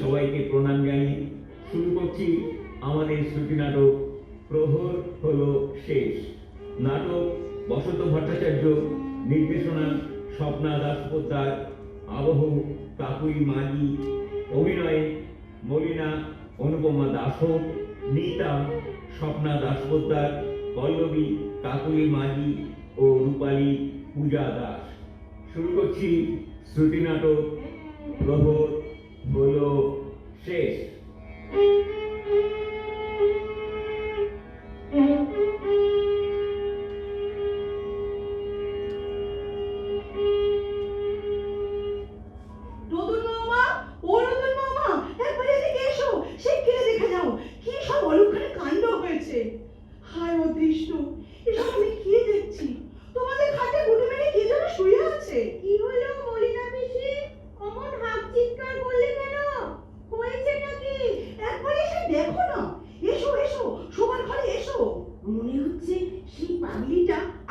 সবাইকে প্রণাম জানিয়ে শুরু করছি আমাদের শ্রুতি নাটক। প্রহর হল শেষ। নাটক বসন্ত ভট্টাচার্য, নির্দেশনা স্বপ্না দাসপোদ্দার আবহ কাকুই মাগি, অভিনয়ে মলিনা অনুপমা দাস নিতাম স্বপ্না দাসপোদ্দার পল্লবী কাকুই মাঝি ও রূপালী পূজা দাস শুরু করছি শ্রুতি নাটক প্রবোধ Polo 6.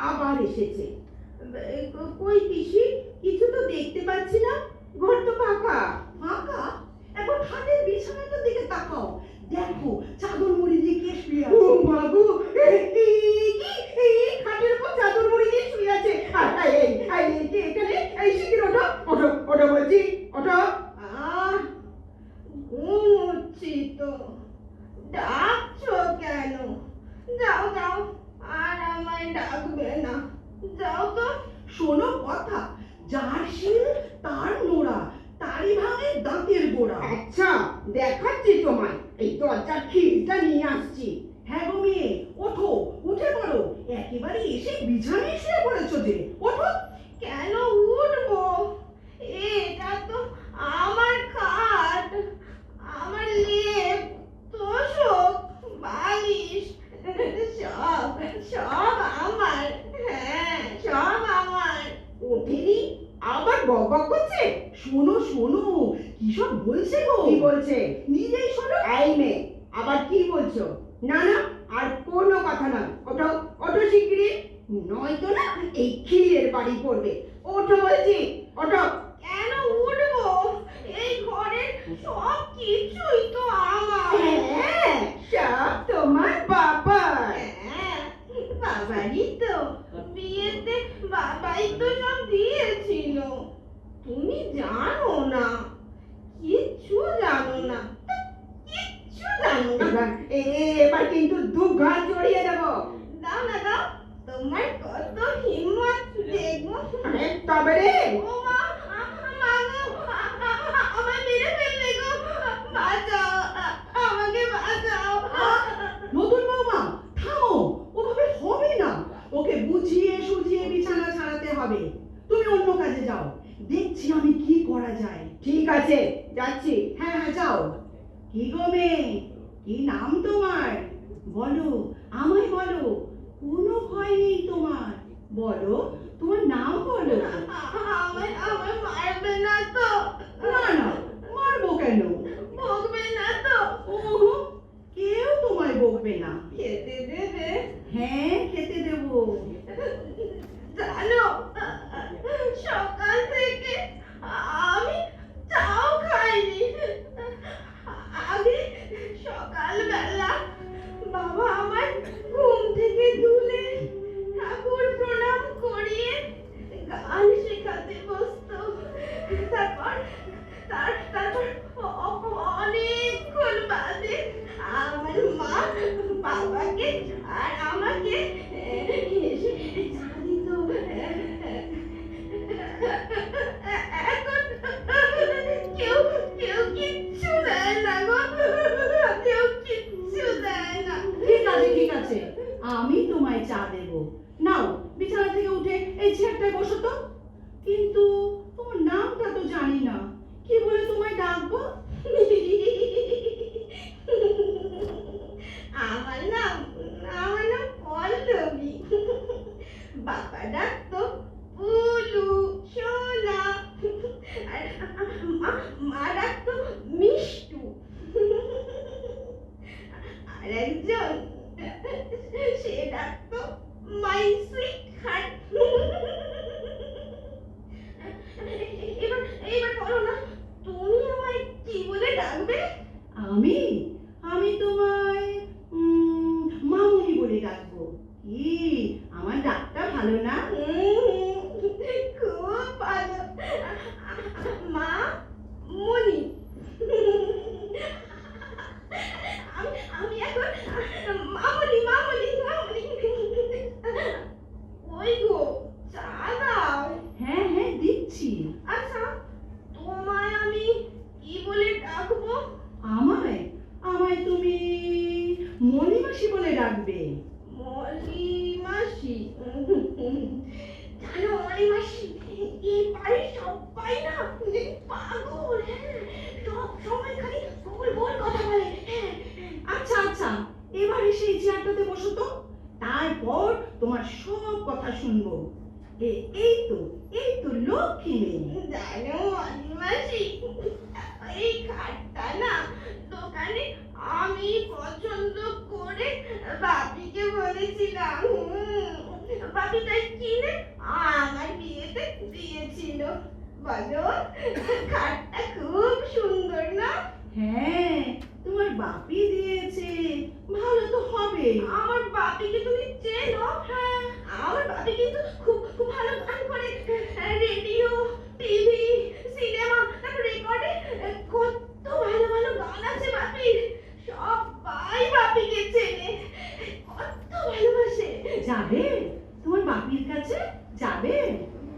আবার এসেছে। কই পিসি? কিছু তো দেখতে পাচ্ছি না। ঘর তো ফাঁকা। ফাঁকা? এখন হাতের বিছানাটার দিকে তাকাও। দেখো Bijun দেখছি আমি কি করা যায়। ঠিক আছে যাচ্ছি। হ্যাঁ হ্যাঁ যাও। কি গো মেয়ে? কি নাম তোমার? বলো আমায় বলো কোনো ভয় নেই তোমার। বলো তোমার নাম বলো। আমার আমার মারবে না না না মারবো কেন? বকবে না তো। ওহো কেউ তোমায় বকবে না। খেতে দেবে। হ্যাঁ খেতে দেবো। জানো সকাল থেকে আমি চাও খাইনি। আগে সকালবেলা বাবা আমার ঘুম থেকে তুলে ঠাকুর Bạn. পাখিটা কিনে আমায় বিয়েতে দিয়েছিল। বলো। যাবে?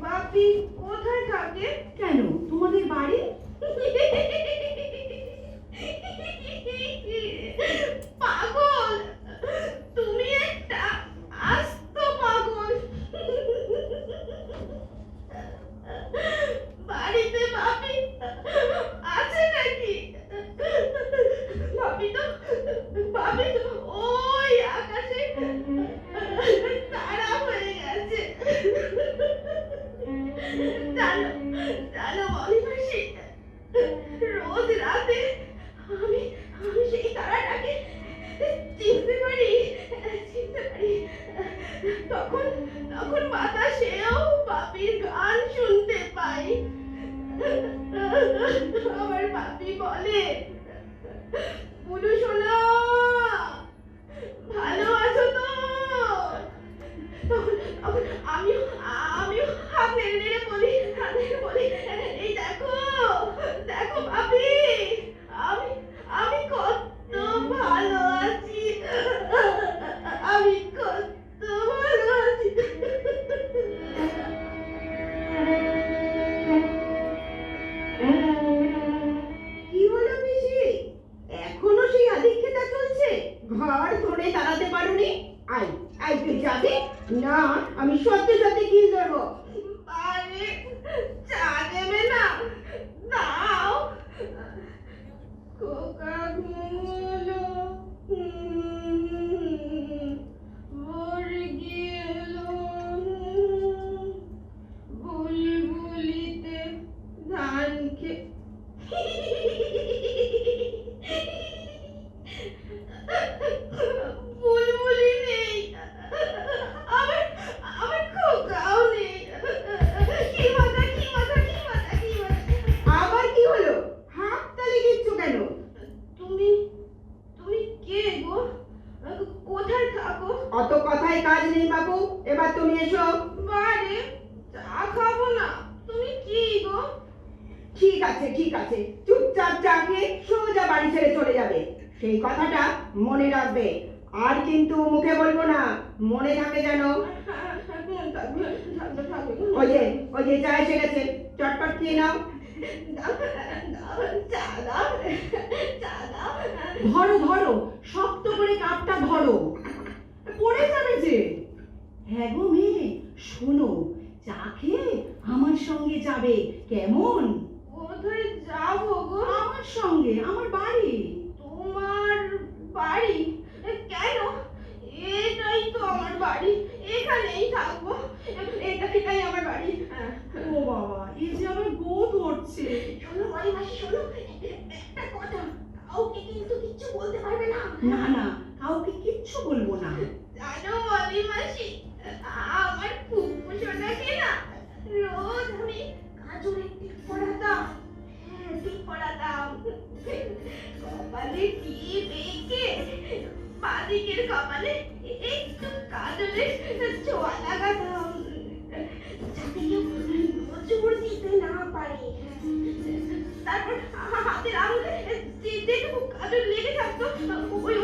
বাপি কোথায় থাকে? কেন? তোমাদের বাড়ি? ঘর ধরে দাঁড়াতে পারুনি? আয় আই তুই যাবে? না আমি সত্যি সত্যি মনে রাখবে। আর কিন্তু মুখে বলব না মনে থাকে যেন। ওই যে ওই যে চা এসে গেছে চটপট খেয়ে নাও। ধরো ধরো শক্ত করে কাপটা ধরো। পড়ে যাবে যে। হ্যাঁ গো মেয়ে শোনো চা খেয়ে আমার সঙ্গে যাবে কেমন? কোথায় যাব গো? আমার সঙ্গে আমার বাড়ি। বাড়ি? কেন? এটাই তো আমার বাড়ি। এখানেই থাকব। এটা এটাই আমার বাড়ি। হ্যাঁ। ও বাবা এই যে আমার বউ ধরছে। শোনো বাড়ি মাসি শোনো একটা কথা। কাউকে কিন্তু কিচ্ছু বলতে পারবে না। না না কাউকে কিচ্ছু বলব না। জানো বাড়ি মাসি আমার ফুপু সোনাকে না? রোজ আমি কাজু টিপ পড়াতাম হ্যাঁ টিপ পড়াতাম কপালে টিপ এঁকে বাঁদিকের কপালে একটু কাজলের ছোঁয়া লাগাতাম যাতে কেউ নজর দিতে না পারে তারপর হাতের আঙুলে যেটুকু কাজল লেগে থাকতো ওই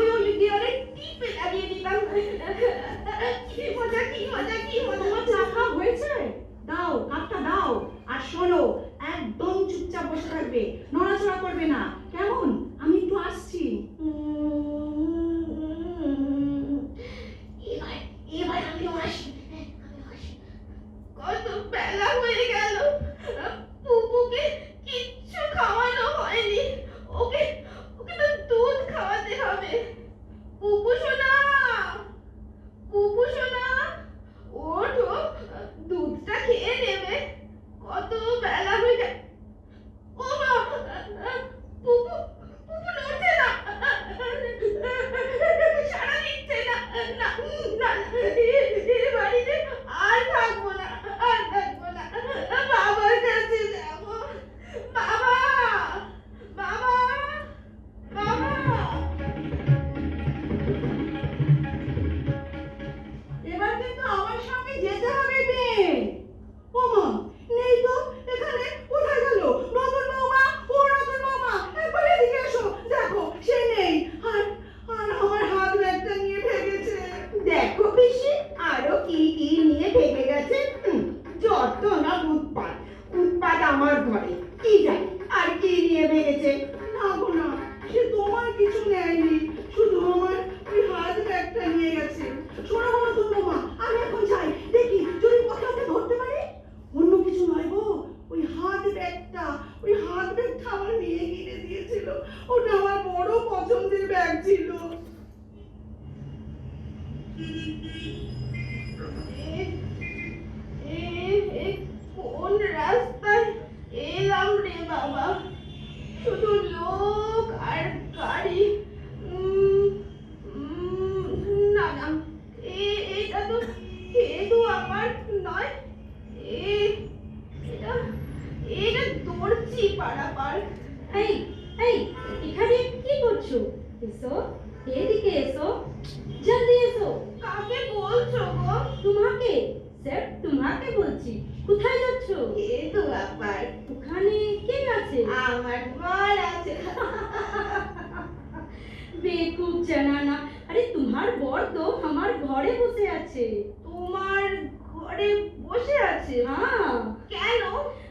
ঘরে বসে আছে। হ্যাঁ। কেন?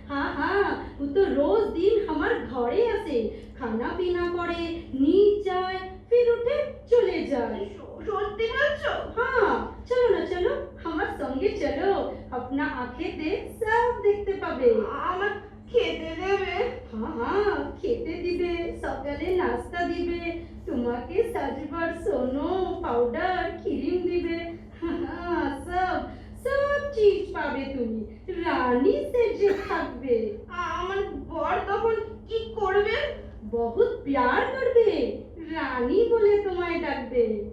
হ্যাঁ হ্যাঁ। ও তো রোজ দিন আমার ঘরে আসে। খানা পিনা করে নিয়ে যায় ফির উঠে চলে যায়। সত্যি বলছো? হ্যাঁ। চলো না চলো। আমার সঙ্গে চলো। আপনা আঁখেতে সব দেখতে পাবে। আমার খেতে দেবে? হ্যাঁ হ্যাঁ। খেতে দিবে সকালে নাস্তা দিবে। তোমাকে সাজবার সোনো পাউডার ক্রিম দিবে। হ্যাঁ।, হ্যাঁ। সব সব চিজ পাবে তুমি। রানী সেজে থাকবে। আমার বর তখন কি করবে? বহুত প্যার করবে। রানী বলে তোমায় ডাকবে।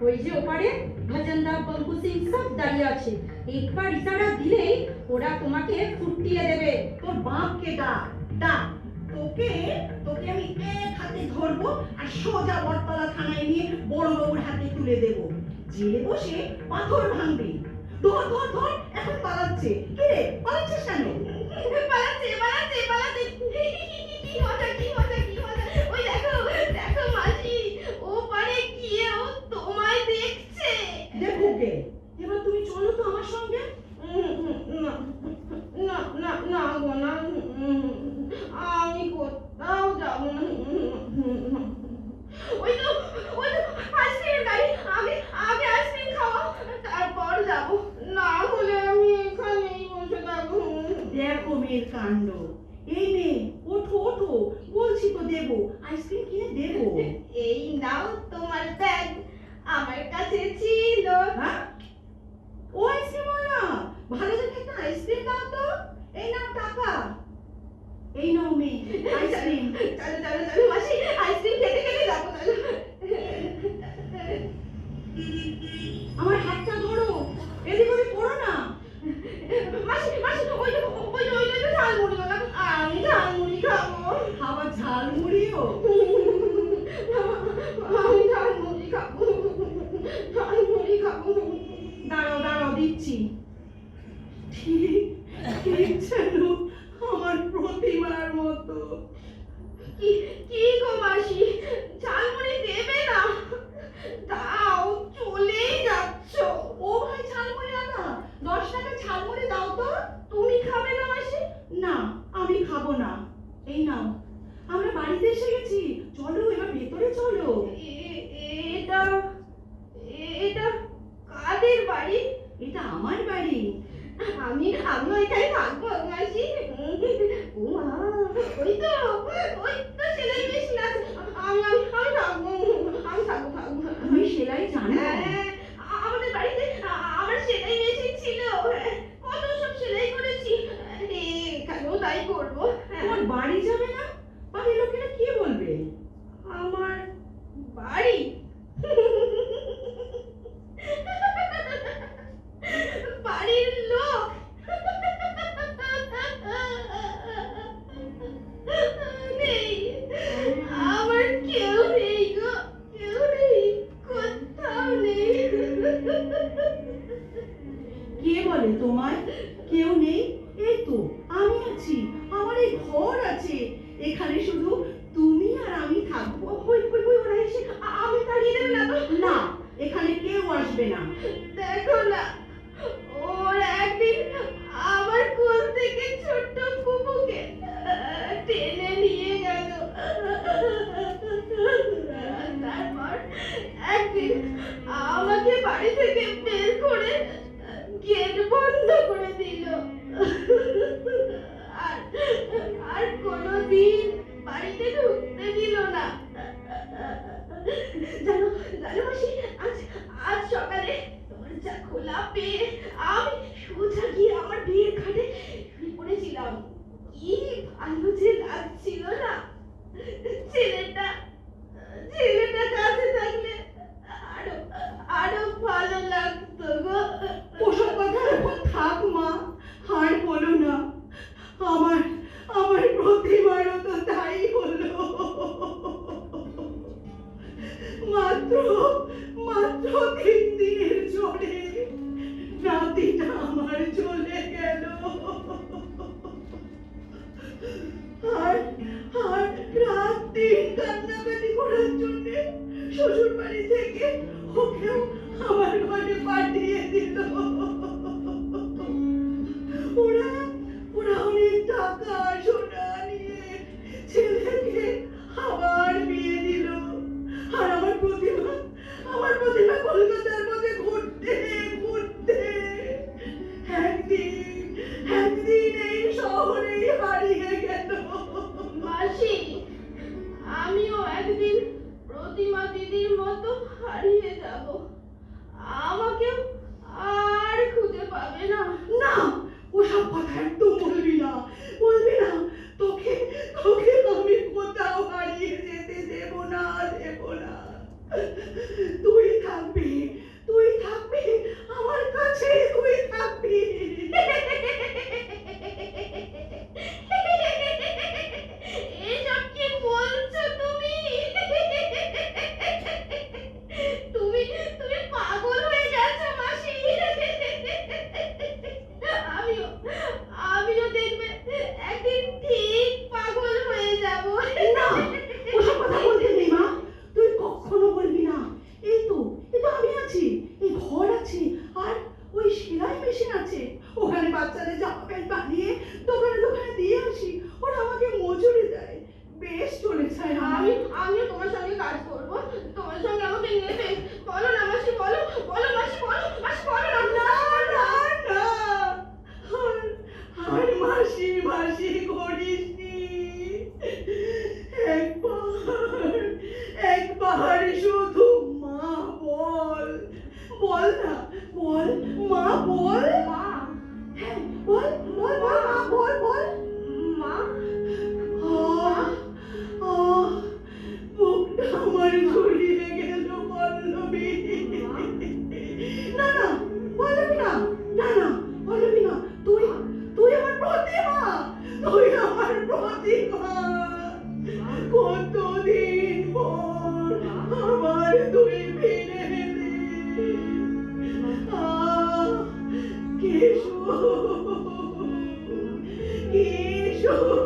ওই যে ওপারে ভজনদা, পঙ্কু সিং দাঁড়িয়ে আছে। একবার ইশারা দিলেই ওরা তোমাকে ফুটিয়ে দেবে। তোর বাপকে ডাক? ডাক। তোকে তোকে আমি এক হাতে ধরবো আর সোজা বসে পাথর ভাঙবে। ধর ধর ধর, এখন পালাচ্ছে। কি রে, পালাচ্ছিস কেন? পালাচ্ছে পালাচ্ছে পালাচ্ছে। আইসক্রিম দাও তো এই নাও টাকা এই নাও মেয়ে আইসক্রিম চলো চলো চলো মাসি আইসক্রিম খেতে এই নাও আমরা বাড়িতে এসে গেছি। চলো এবার ভেতরে চলো। একদিন আমাকে বাড়ি থেকে বের করে গেট বন্ধ করে দিল। আর আর কোনোদিন বাড়িতে ঢুকতে দিল না। জানো জানো মাসি, আজ আজ সকালে দরজা খোলা পেয়ে আমি সোজা গিয়ে আমার বিয়ের খাটে শুয়ে পড়েছিলাম। কি ভালো যে লাগছিল না। ছেলেটা ছেলেটা কাছে থাকলে আরও ভালো লাগতো ওসব কথা এখন থাক মা আর বলো না। আমার you.